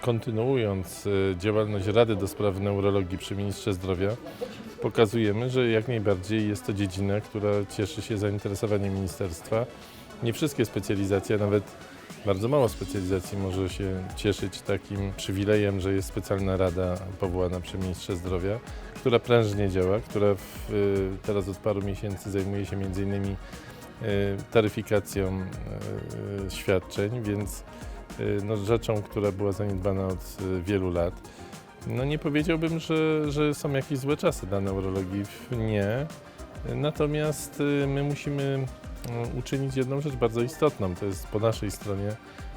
Kontynuując e, działalność Rady do Spraw Neurologii przy Ministrze Zdrowia, pokazujemy, że jak najbardziej jest to dziedzina, która cieszy się zainteresowaniem ministerstwa. Nie wszystkie specjalizacje, nawet bardzo mało specjalizacji może się cieszyć takim przywilejem, że jest specjalna rada powołana przy Ministrze Zdrowia, która prężnie działa, która w, e, teraz od paru miesięcy zajmuje się między innymi taryfikacją e, świadczeń, więc y, no, rzeczą, która była zaniedbana od y, wielu lat. No nie powiedziałbym, że, że są jakieś złe czasy dla neurologii. Nie. Natomiast y, my musimy y, uczynić jedną rzecz bardzo istotną. To jest po naszej stronie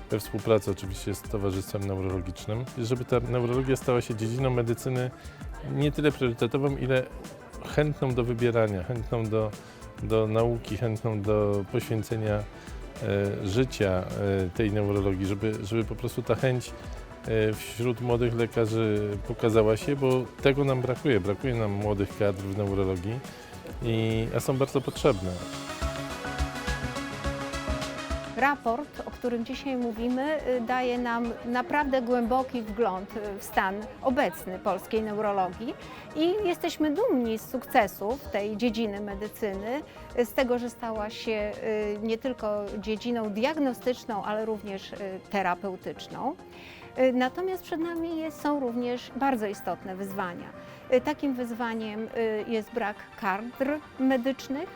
we współpracy oczywiście z Towarzystwem Neurologicznym, żeby ta neurologia stała się dziedziną medycyny nie tyle priorytetową, ile chętną do wybierania, chętną do, do nauki, chętną do poświęcenia e, życia e, tej neurologii, żeby, żeby po prostu ta chęć e, wśród młodych lekarzy pokazała się, bo tego nam brakuje. Brakuje nam młodych kadr w neurologii, i, a są bardzo potrzebne. Raport, o którym dzisiaj mówimy, y, daje nam naprawdę głęboki wgląd y, w stan obecny polskiej neurologii i jesteśmy dumni z sukcesów tej dziedziny medycyny, y, z tego, że stała się nie tylko dziedziną diagnostyczną, ale również terapeutyczną. Natomiast przed nami są również bardzo istotne wyzwania. Takim wyzwaniem jest brak kadr medycznych,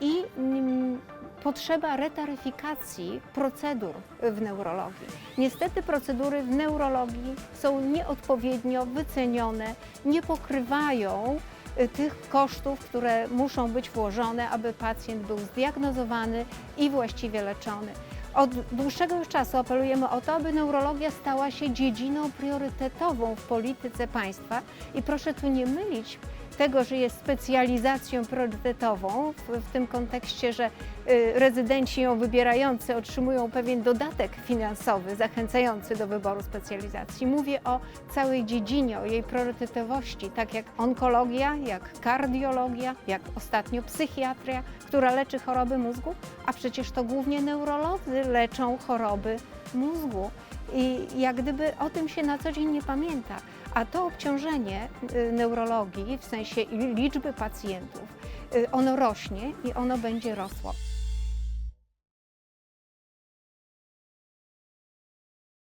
i mm, potrzeba retaryfikacji procedur w neurologii. Niestety procedury w neurologii są nieodpowiednio wycenione, nie pokrywają y, tych kosztów, które muszą być włożone, aby pacjent był zdiagnozowany i właściwie leczony. Od dłuższego już czasu apelujemy o to, aby neurologia stała się dziedziną priorytetową w polityce państwa i proszę tu nie mylić tego, że jest specjalizacją priorytetową w, w tym kontekście, że y, rezydenci ją wybierający otrzymują pewien dodatek finansowy zachęcający do wyboru specjalizacji. Mówię o całej dziedzinie, o jej priorytetowości, tak jak onkologia, jak kardiologia, jak ostatnio psychiatria, która leczy choroby mózgu, a przecież to głównie neurolodzy leczą choroby mózgu. Jak gdyby o tym się na co dzień nie pamięta. A to obciążenie y, neurologii w sensie liczby pacjentów, y, ono rośnie i ono będzie rosło.